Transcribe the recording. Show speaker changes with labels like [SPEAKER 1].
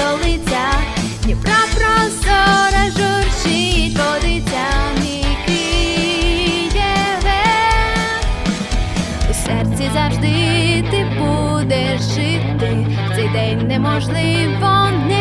[SPEAKER 1] столиця, Дніпра прозора журчить водиця, мій Києве. У серці завжди ти будеш жити, в цей день неможливо не